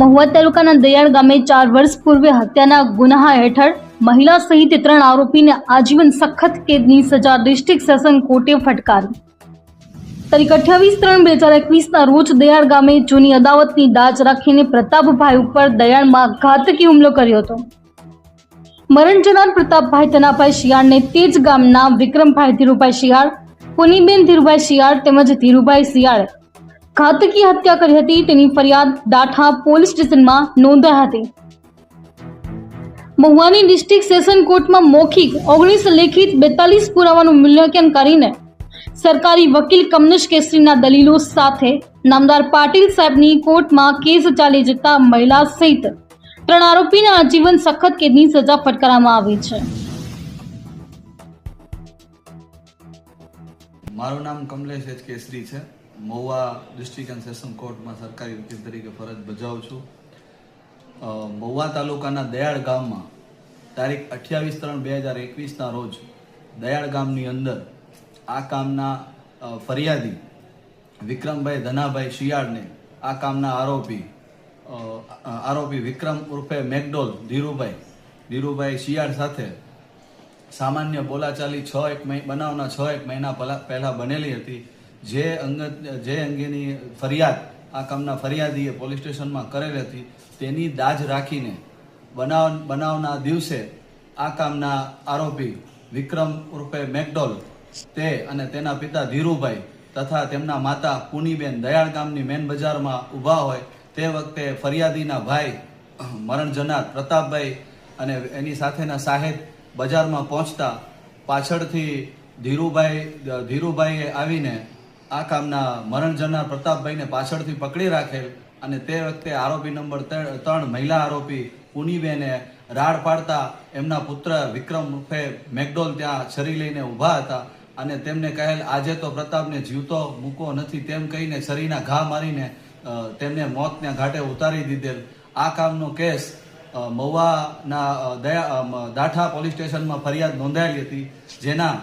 મહુવા તાલુકાના દયાળ ગામે ચાર વર્ષ પૂર્વે હત્યાના ગુન્હા હેઠળ મહિલા સહિત ત્રણ આરોપીને આજીવન સખત કેદની સજા ડિસ્ટ્રિક્ટ સેશન કોર્ટે ફટકારી. તારીખ અઠ્યાવીસ ત્રણ બે હજાર એકવીસના રોજ દયાળ ગામે જૂની અદાવતની દાજ રાખીને પ્રતાપભાઈ ઉપર દયાળમાં ઘાતકી હુમલો કર્યો હતો. મરણ જનાર પ્રતાપભાઈ ધનાભાઈ શિયાળને તે જ ગામના વિક્રમભાઈ ધીરુભાઈ શિયાળ, પુનીબેન ધીરુભાઈ શિયાળ તેમજ ધીરુભાઈ શિયાળે ઘાતકી હત્યા કરી હતી. તેની ફરિયાદ દાઠા પોલીસ સ્ટેશનમાં નોંધાઈ હતી. મહુવાની ડિસ્ટ્રિક્ટ સેશન કોર્ટમાં મૌખિક ઓગણીસ લેખિત બેતાલીસ પુરાવાનું મૂલ્યાંકન કરીને સરકારી વકીલ કમલેશ કેસરીના દલીલો સાથે નામદાર પાટીલ સાહેબની કોર્ટમાં કેસ ચાલી જતા મહિલા સહિત ત્રણ આરોપીને આજીવન સખત કેદની સજા ફટકારવામાં આવી છે. મારું નામ કમલેશ કેસરી છે. મહુવા ડિસ્ટ્રિક્ટ એન્ડ સેશન કોર્ટમાં સરકારી વકીલ તરીકે ફરજ બજાવું છું. મહુવા તાલુકાના દયાળ ગામમાં તારીખ અઠ્યાવીસ ત્રણ બે હજાર એકવીસના રોજ દયાળ ગામની અંદર આ કામના ફરિયાદી વિક્રમભાઈ ધનાભાઈ શિયાળને આ કામના આરોપી આરોપી વિક્રમ ઉર્ફે મેકડોલ ધીરુભાઈ ધીરુભાઈ શિયાળ સાથે સામાન્ય બોલાચાલી છ એક મહિ, બનાવના છ એક મહિના પહેલાં બનેલી હતી. જે અંગ, જે અંગેની ફરિયાદ, આ કામના ફરિયાદીએ પોલીસ સ્ટેશનમાં કરેલી હતી, તેની દાજ રાખીને બનાવ, બનાવના દિવસે આ કામના આરોપી વિક્રમ ઉર્ફે મેકડોલ, તે અને તેના પિતા ધીરુભાઈ તથા તેમના માતા પુનીબેન દયાળ ગામની મેન બજારમાં ઊભા હોય, તે વખતે ફરિયાદીના ભાઈ મરણ જનાર પ્રતાપભાઈ અને એની સાથેના સાહેબ બજારમાં પહોંચતા પાછળથી ધીરુભાઈ, ધીરુભાઈએ આવીને આ કામના મરણ જનાર પ્રતાપભાઈને પાછળથી પકડી રાખેલ અને તે વખતે આરોપી નંબર ત્રણ મહિલા આરોપી પુનીબેને રાડ પાડતા એમના પુત્ર વિક્રમ રૂપે મેકડોલ ત્યાં છરી લઈને ઊભા હતા અને તેમને કહેલ, આજે તો પ્રતાપને જીવતો મૂકો નથી. તેમ કહીને છરીના ઘા મારીને તેમને મોતના ઘાટે ઉતારી દીધેલ. આ કામનો કેસ મહુવાના દયા દાઠા પોલીસ સ્ટેશનમાં ફરિયાદ નોંધાયેલી હતી, જેના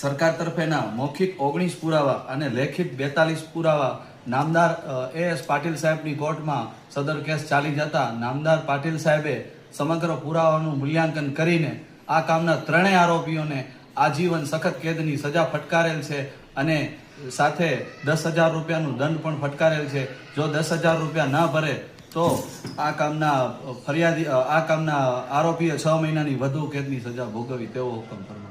સરકાર તરફેના મૌખિક ઓગણીસ પુરાવા અને લેખિત બેતાલીસ પુરાવા નામદાર એ એસ પાટીલ સાહેબની કોર્ટમાં સદર કેસ ચાલી જતા નામદાર પાટીલ સાહેબે સમગ્ર પુરાવાનું મૂલ્યાંકન કરીને આ કામના ત્રણેય આરોપીઓને આજીવન સખત કેદની સજા ફટકારેલ છે અને સાથે દસ હજાર રૂપિયાનું દંડ પણ ફટકારેલ છે. જો દસ હજાર રૂપિયા ન ભરે, તો આ કામના ફરિયાદી આ કામના આરોપીએ છ મહિનાની વધુ કેદની સજા ભોગવી તેવો હુકમ ફરમાવ્યો.